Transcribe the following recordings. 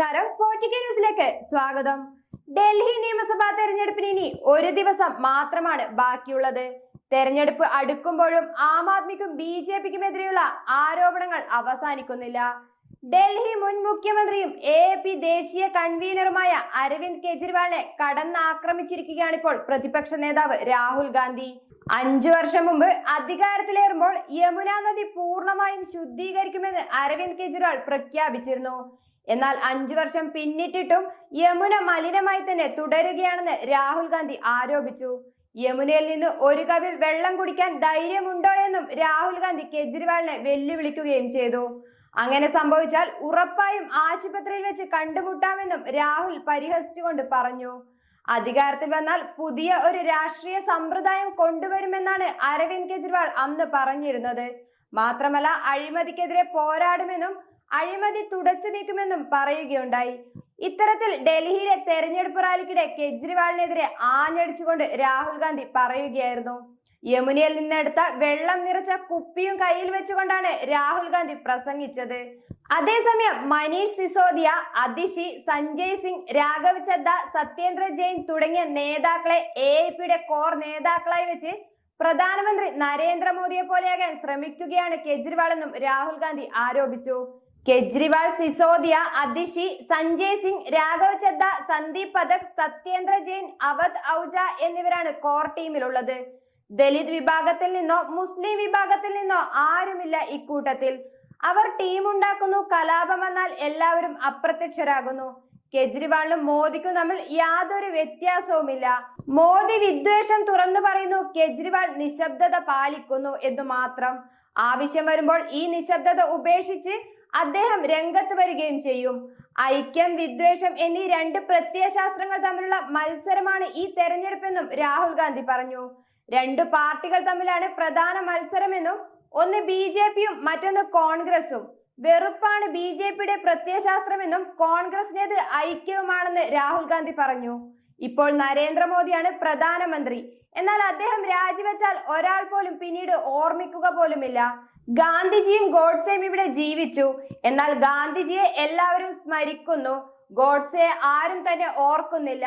വാർത്തകളിലേക്ക് സ്വാഗതം. ഡൽഹി നിയമസഭാ തെരഞ്ഞെടുപ്പിന് ഇനി ഒരു ദിവസം മാത്രമാണ് ബാക്കിയുള്ളത്. തെരഞ്ഞെടുപ്പ് അടുക്കുമ്പോഴും ആം ആദ്മിക്കും ബി ജെ പിക്കും എതിരെയുള്ള ആരോപണങ്ങൾ അവസാനിക്കുന്നില്ല. ഡൽഹി മുൻ മുഖ്യമന്ത്രിയും എ പി ദേശീയ കൺവീനറുമായ അരവിന്ദ് കെജ്രിവാളിനെ കടന്നാക്രമിച്ചിരിക്കുകയാണ് ഇപ്പോൾ പ്രതിപക്ഷ നേതാവ് രാഹുൽ ഗാന്ധി. അഞ്ചു വർഷം മുമ്പ് അധികാരത്തിലേറുമ്പോൾ യമുന നദി പൂർണമായും ശുദ്ധീകരിക്കുമെന്ന് അരവിന്ദ് കെജ്രിവാൾ പ്രഖ്യാപിച്ചിരുന്നു. എന്നാൽ അഞ്ചു വർഷം പിന്നിട്ടിട്ടും യമുന മലിനമായി തന്നെ തുടരുകയാണെന്ന് രാഹുൽ ഗാന്ധി ആരോപിച്ചു. യമുനയിൽ നിന്ന് ഒരു കവിൽ വെള്ളം കുടിക്കാൻ ധൈര്യമുണ്ടോ എന്നും രാഹുൽ ഗാന്ധി കെജ്രിവാളിനെ വെല്ലുവിളിക്കുകയും ചെയ്തു. അങ്ങനെ സംഭവിച്ചാൽ ഉറപ്പായും ആശുപത്രിയിൽ വെച്ച് കണ്ടുമുട്ടാമെന്നും രാഹുൽ പരിഹസിച്ചുകൊണ്ട് പറഞ്ഞു. അധികാരത്തിൽ വന്നാൽ പുതിയ ഒരു രാഷ്ട്രീയ സമ്പ്രദായം കൊണ്ടുവരുമെന്നാണ് അരവിന്ദ് കെജ്രിവാൾ അന്ന് പറഞ്ഞിരുന്നത്. മാത്രമല്ല അഴിമതിക്കെതിരെ പോരാടുമെന്നും അഴിമതി തുടച്ചു നീക്കുമെന്നും പറയുകയുണ്ടായി. ഇത്തരത്തിൽ ഡൽഹിയിലെ തെരഞ്ഞെടുപ്പ് റാലിക്കിടെ കെജ്രിവാളിനെതിരെ ആഞ്ഞടിച്ചുകൊണ്ട് രാഹുൽ ഗാന്ധി പറയുകയായിരുന്നു. യമുനയിൽ നിന്നെടുത്ത വെള്ളം നിറച്ച കുപ്പിയും കയ്യിൽ വെച്ചുകൊണ്ടാണ് രാഹുൽ ഗാന്ധി പ്രസംഗിച്ചത്. അതേസമയം മനീഷ് സിസോദിയ അതിഷി സഞ്ജയ് സിംഗ് രാഘവ് ചദ്ദ സത്യേന്ദ്ര ജെയിൻ തുടങ്ങിയ നേതാക്കളെ എ പിയുടെ കോർ നേതാക്കളായി വെച്ച് പ്രധാനമന്ത്രി നരേന്ദ്രമോദിയെ പോലെയാകാൻ ശ്രമിക്കുകയാണ് കെജ്രിവാൾ എന്നും രാഹുൽ ഗാന്ധി ആരോപിച്ചു. കെജ്രിവാൾ സിസോദിയ അതിഷി സഞ്ജയ് സിംഗ് രാഘവ് ചദ്ദ സന്ദീപ് പഥക് സത്യേന്ദ്ര ജെയിൻ അവധ് ഔജ എന്നിവരാണ് കോർ ടീമിലുള്ളത്. ദലിത് വിഭാഗത്തിൽ നിന്നോ മുസ്ലിം വിഭാഗത്തിൽ നിന്നോ ആരുമില്ല ഇക്കൂട്ടത്തിൽ അവർ ടീമുണ്ടാക്കുന്നു കലാപം വന്നാൽ എല്ലാവരും അപ്രത്യക്ഷരാകുന്നു. കെജ്രിവാളിനും മോദിക്കും തമ്മിൽ യാതൊരു വ്യത്യാസവുമില്ല. മോദി വിദ്വേഷം തുറന്നു പറയുന്നു കെജ്രിവാൾ നിശബ്ദത പാലിക്കുന്നു എന്ന് മാത്രം. ആവശ്യം വരുമ്പോൾ ഈ നിശബ്ദത ഉപേക്ഷിച്ച് അദ്ദേഹം രംഗത്ത് വരികയും ചെയ്യും. ഐക്യം വിദ്വേഷം എന്നീ രണ്ട് പ്രത്യയശാസ്ത്രങ്ങൾ തമ്മിലുള്ള മത്സരമാണ് ഈ തെരഞ്ഞെടുപ്പെന്നും രാഹുൽ ഗാന്ധി പറഞ്ഞു. രണ്ടു പാർട്ടികൾ തമ്മിലാണ് പ്രധാന മത്സരമെന്നും ഒന്ന് ബി ജെ പിയും മറ്റൊന്ന് കോൺഗ്രസും. വെറുപ്പാണ് ബി ജെ പിയുടെ പ്രത്യയശാസ്ത്രമെന്നും കോൺഗ്രസിനേത് ഐക്യവുമാണെന്ന് രാഹുൽ ഗാന്ധി പറഞ്ഞു. ഇപ്പോൾ നരേന്ദ്രമോദിയാണ് പ്രധാനമന്ത്രി. എന്നാൽ അദ്ദേഹം രാജിവെച്ചാൽ ഒരാൾ പോലും പിന്നീട് ഓർമ്മിക്കുക പോലുമില്ല. ഗാന്ധിജിയും ഗോഡ്സെയും ഇവിടെ ജീവിച്ചു. എന്നാൽ ഗാന്ധിജിയെ എല്ലാവരും സ്മരിക്കുന്നു. ഗോഡ്സേ ആരും തന്നെ ഓർക്കുന്നില്ല.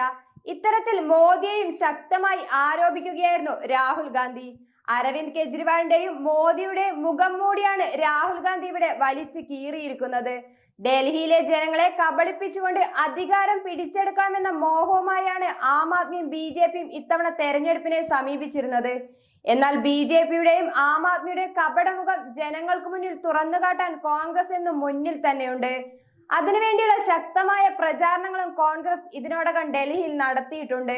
ഇത്തരത്തിൽ മോദിയെയും ശക്തമായി ആരോപിക്കുകയായിരുന്നു രാഹുൽ ഗാന്ധി. അരവിന്ദ് കെജ്രിവാളിന്റെയും മോദിയുടെ മുഖം മൂടിയാണ് രാഹുൽ ഗാന്ധി ഇവിടെ വലിച്ചു കീറിയിരിക്കുന്നത്. ഡൽഹിയിലെ ജനങ്ങളെ കബളിപ്പിച്ചുകൊണ്ട് അധികാരം പിടിച്ചെടുക്കാമെന്ന മോഹവുമായാണ് ആം ആദ്മിയും ബി ജെ പിയും ഇത്തവണ തെരഞ്ഞെടുപ്പിനെ സമീപിച്ചിരുന്നത്. എന്നാൽ ബി ജെ പിയുടെയും ആം ആദ്മിയുടെയും കപടമുഖം ജനങ്ങൾക്ക് മുന്നിൽ തുറന്നു കാട്ടാൻ കോൺഗ്രസ് എന്നും മുന്നിൽ തന്നെയുണ്ട്. അതിനുവേണ്ടിയുള്ള ശക്തമായ പ്രചാരണങ്ങളും കോൺഗ്രസ് ഇതിനോടകം ഡൽഹിയിൽ നടത്തിയിട്ടുണ്ട്.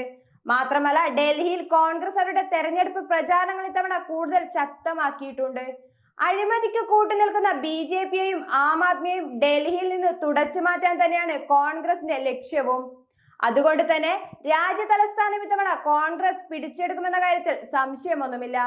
മാത്രമല്ല ഡൽഹിയിൽ കോൺഗ്രസ് അവരുടെ തെരഞ്ഞെടുപ്പ് പ്രചാരണങ്ങൾ ഇത്തവണ കൂടുതൽ ശക്തമാക്കിയിട്ടുണ്ട്. അഴിമതിക്ക് കൂട്ടുനിൽക്കുന്ന ബി ജെ പിയെയും ആം ആദ്മിയെയും ഡൽഹിയിൽ നിന്ന് തുടച്ചു മാറ്റാൻ തന്നെയാണ് കോൺഗ്രസിന്റെ ലക്ഷ്യവും. അതുകൊണ്ട് തന്നെ രാജ്യ തലസ്ഥാനം ഇത്തവണ കോൺഗ്രസ് പിടിച്ചെടുക്കുമെന്ന കാര്യത്തിൽ സംശയമൊന്നുമില്ല.